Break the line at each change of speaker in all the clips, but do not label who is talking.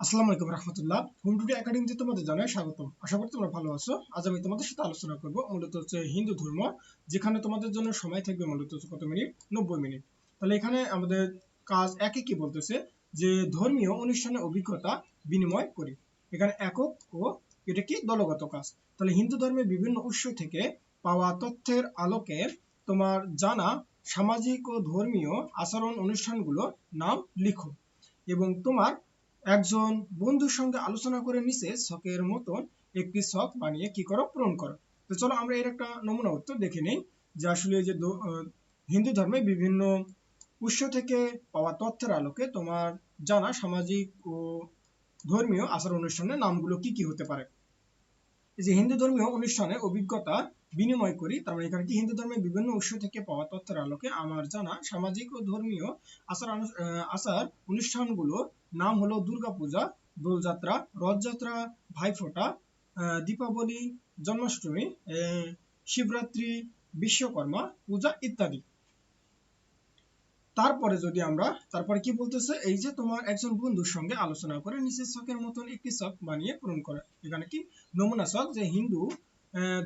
আসসালামু আলাইকুম রহমতুল্লাহ। হোম একাডেমিতে তোমাদের জানাই স্বাগতম। আশা করি তোমরা ভালো আছো। আজ আমি তোমাদের সাথে আলোচনা করব মূলত হচ্ছে হিন্দু ধর্ম, যেখানে তোমাদের জন্য সময় থাকবে মূলত কত মিনিট? নব্বই মিনিট। তাহলে এখানে আমাদের কাজ কি বলতেছে? যে ধর্মীয় অভিজ্ঞতা বিনিময় করি। এখানে একক ও এটা কি? দলগত কাজ। তাহলে হিন্দু ধর্মের বিভিন্ন উৎস থেকে পাওয়া তথ্যের আলোকে তোমার জানা সামাজিক ও ধর্মীয় আচরণ অনুষ্ঠানগুলো নাম লিখো এবং তোমার একজন বন্ধুর সঙ্গে আলোচনা করে নিচে ছকের মতন, একটি ছক বানিয়ে কি করো, পূরণ করো। তো চলো আমরা এর একটা নমুনা উত্তর দেখে নেই, যে আসলে যে হিন্দু ধর্মে বিভিন্ন উৎস থেকে পাওয়া তথ্যের আলোকে তোমার জানা সামাজিক ও ধর্মীয় আচার অনুষ্ঠানের নামগুলো কি কি হতে পারে? যে হিন্দু ধর্মীয় অনুষ্ঠানে অভিজ্ঞতা বিনিময় করি। তার মানে এখানে কি হিন্দু ধর্মের বিভিন্ন উৎস থেকে পাওয়া তথ্যের আলোকে আমার জানা সামাজিক ও ধর্মীয় আচার আচার অনুষ্ঠানগুলো নাম হলো দুর্গাপূজা, দোলযাত্রা, রথযাত্রা, ভাইফোঁটা দীপাবলি, জন্মাষ্টমী শিবরাত্রি, বিশ্বকর্মা পূজা ইত্যাদি। তারপরে যদি আমরা তারপরে কি বলতেছে? এই যে তোমার একজন বন্ধুর সঙ্গে আলোচনা করে নিচের শখের মতন একটি শখ বানিয়ে পূরণ করে। এখানে কি? নমুনা শখ যে হিন্দু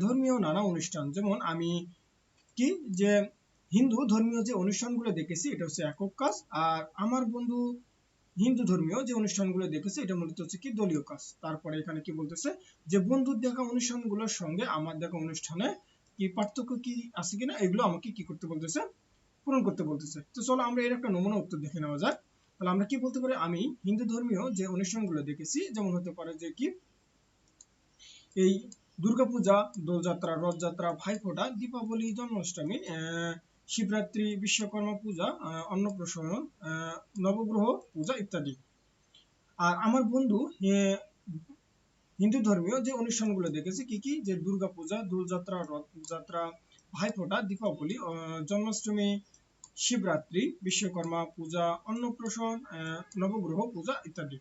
ধর্মীয় নানা অনুষ্ঠান। যেমন আমি কি, যে হিন্দু ধর্মীয় যে অনুষ্ঠানগুলো দেখেছি, এটা হচ্ছে একক কাজ। আর আমার বন্ধু হিন্দু ধর্মীয় যে অনুষ্ঠানগুলো দেখেছে, এটা মূলত হচ্ছে কি, দলীয় কাজ। তারপরে এখানে কি বলতেছে, যে বন্ধুর দেখা অনুষ্ঠানগুলোর সঙ্গে আমার দেখা অনুষ্ঠানে কি পার্থক্য কি আছে কিনা, এগুলো আমাকে কি করতে বলতেছে, পূরণ করতে বলতেছে। তো চলো আমরা এর একটা নমুনা উত্তর দেখে নেওয়া যাক। তাহলে আমরা কি বলতে পারি, আমি হিন্দু ধর্মীয় যে অনুষ্ঠানগুলো দেখেছি, যেমন হতে পারে যে কি, এই দুর্গাপূজা, দোলযাত্রা, রথযাত্রা, ভাইফোঁটা, দীপাবলি, জন্মাষ্টমী শিবরাত্রি, বিশ্বকর্মা পূজা অন্নপ্রাশন নবগ্রহ পূজা ইত্যাদি। আর আমার বন্ধু হিন্দু ধর্মীয় যে অনুষ্ঠানগুলো দেখেছে, কি কি? যে দুর্গা পূজা দোলযাত্রা, রথযাত্রা, ভাইফোঁটা, দীপাবলি জন্মাষ্টমী, শিবরাত্রি, বিশ্বকর্মা পূজা, অন্নপ্রাশন নবগ্রহ পূজা ইত্যাদি।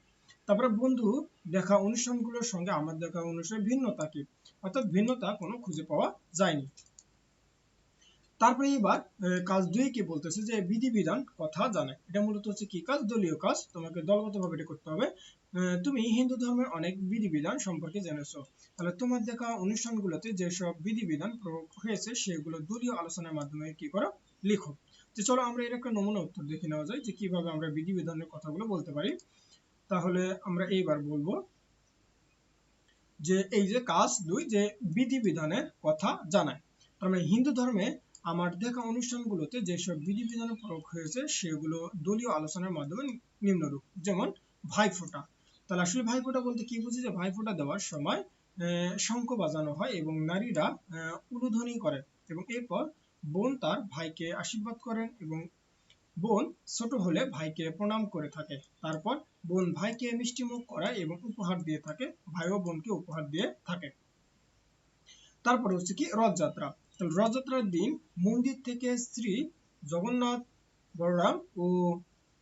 তারপরে বন্ধু, দেখা অনুষ্ঠানগুলোর সঙ্গে আমার দেখা অনুষ্ঠানের ভিন্নতা কি? অর্থাৎ ভিন্নতা কোনো খুঁজে পাওয়া যায়নি। তারপরে এবার কাজ দুই কি বলতেছে যে বিধিবিধান কথা জানে। এটা মূলত হচ্ছে কি কাজ? দলীয় কাজ। তোমাকে দলগতভাবে এটা করতে হবে। তুমি হিন্দু ধর্মের অনেক বিধিবিধান সম্পর্কে জেনেছো। তাহলে তোমার দেখা অনুষ্ঠানগুলোতে যেসব বিধিবিধান প্রয়োগ হয়েছে সেগুলো দলীয় আলোচনার মাধ্যমে কি করো? লিখো। তো চলো আমরা এর একটা নমুনা উত্তর দেখে নেওয়া যায় যে কীভাবে আমরা বিধিবিধানের কথাগুলো বলতে পারি। তাহলে আমরা এইবার বলব যে এই যে কাজ দুই, যে বিধিবিধানের কথা জানায়। তার মানে হিন্দু ধর্মে আমার দেখা অনুষ্ঠানগুলোতে যেসব বিধিবিধান প্রয়োগ হয়েছে, সেগুলো দলীয় আলোচনার মাধ্যমে নিম্নরূপ। যেমন ভাইফোঁটা। তাহলে আসলে ভাইফোঁটা বলতে কি বুঝি? যে ভাইফোঁটা দেওয়ার সময় শঙ্খ বাজানো হয় এবং নারীরা উলুধ্বনি করেন এবং এরপর বোন তার ভাইকে আশীর্বাদ করেন এবং বোন ছোট হলে ভাইকে প্রণাম করে থাকে। তারপর বোন ভাইকে মিষ্টি মুখ করায় এবং উপহার দিয়ে থাকে। ভাইও বোনকে উপহার দিয়ে থাকে। তারপর হচ্ছে কি রথযাত্রা। রথযাত্রার দিন মন্দির থেকে শ্রী জগন্নাথ, বলরাম ও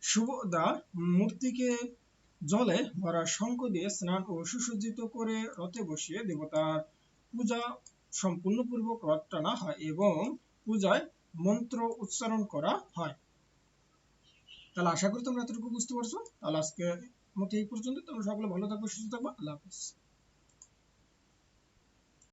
সুভদ্রা মূর্তিকে জলে ভরা শঙ্খ দিয়ে স্নান ও সুসজ্জিত করে রথে বসিয়ে দেবতার পূজা সম্পূর্ণপূর্বক রথ টানা হয় এবং পূজায় মন্ত্র উচ্চারণ করা হয়। তাহলে আশা করি তোমরা এতটুকু বুঝতে পারছ। তাহলে আজকে মতো এই পর্যন্ত তোমরা সকলে ভালো থাকব, সুস্থ থাকব। আল্লাহ হাফিজ।